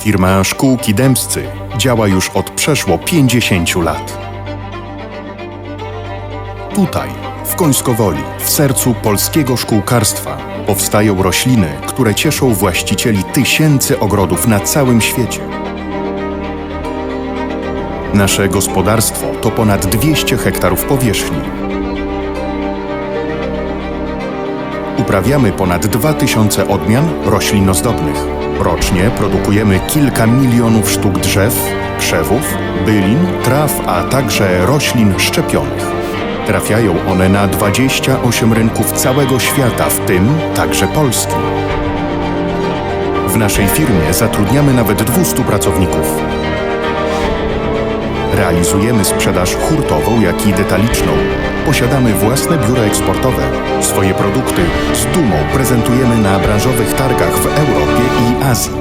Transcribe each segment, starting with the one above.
Firma Szkółki Dębscy działa już od przeszło 50 lat. Tutaj, w Końskowoli, w sercu polskiego szkółkarstwa, powstają rośliny, które cieszą właścicieli tysięcy ogrodów na całym świecie. Nasze gospodarstwo to ponad 200 hektarów powierzchni. Uprawiamy ponad 2000 odmian roślin ozdobnych. Rocznie produkujemy kilka milionów sztuk drzew, krzewów, bylin, traw, a także roślin szczepionych. Trafiają one na 28 rynków całego świata, w tym także Polski. W naszej firmie zatrudniamy nawet 200 pracowników. Realizujemy sprzedaż hurtową, jak i detaliczną. Posiadamy własne biuro eksportowe. Swoje produkty z dumą prezentujemy na branżowych targach w Europie i Azji.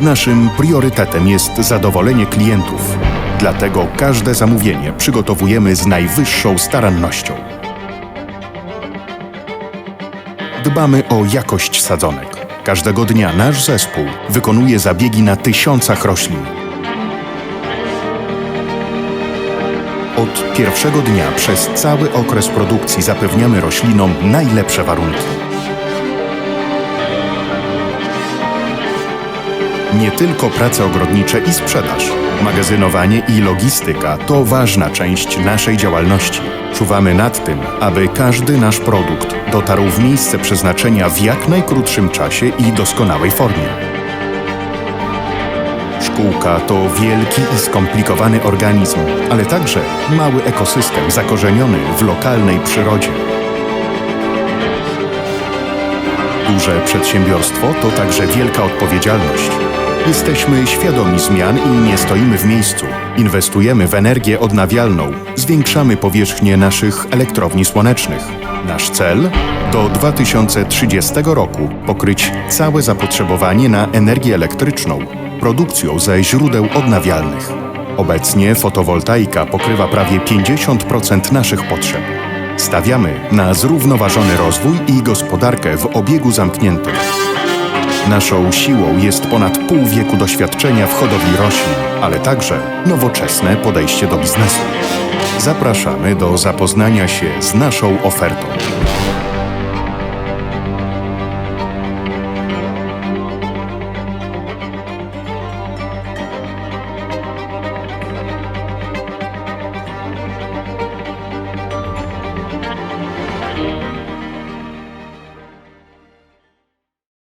Naszym priorytetem jest zadowolenie klientów. Dlatego każde zamówienie przygotowujemy z najwyższą starannością. Dbamy o jakość sadzonek. Każdego dnia nasz zespół wykonuje zabiegi na tysiącach roślin. Od pierwszego dnia przez cały okres produkcji zapewniamy roślinom najlepsze warunki. Nie tylko prace ogrodnicze i sprzedaż. Magazynowanie i logistyka to ważna część naszej działalności. Czuwamy nad tym, aby każdy nasz produkt dotarł w miejsce przeznaczenia w jak najkrótszym czasie i doskonałej formie. Szkółka to wielki i skomplikowany organizm, ale także mały ekosystem zakorzeniony w lokalnej przyrodzie. Duże przedsiębiorstwo to także wielka odpowiedzialność. Jesteśmy świadomi zmian i nie stoimy w miejscu. Inwestujemy w energię odnawialną, zwiększamy powierzchnię naszych elektrowni słonecznych. Nasz cel? Do 2030 roku pokryć całe zapotrzebowanie na energię elektryczną produkcją ze źródeł odnawialnych. Obecnie fotowoltaika pokrywa prawie 50% naszych potrzeb. Stawiamy na zrównoważony rozwój i gospodarkę w obiegu zamkniętym. Naszą siłą jest ponad pół wieku doświadczenia w hodowli roślin, ale także nowoczesne podejście do biznesu. Zapraszamy do zapoznania się z naszą ofertą.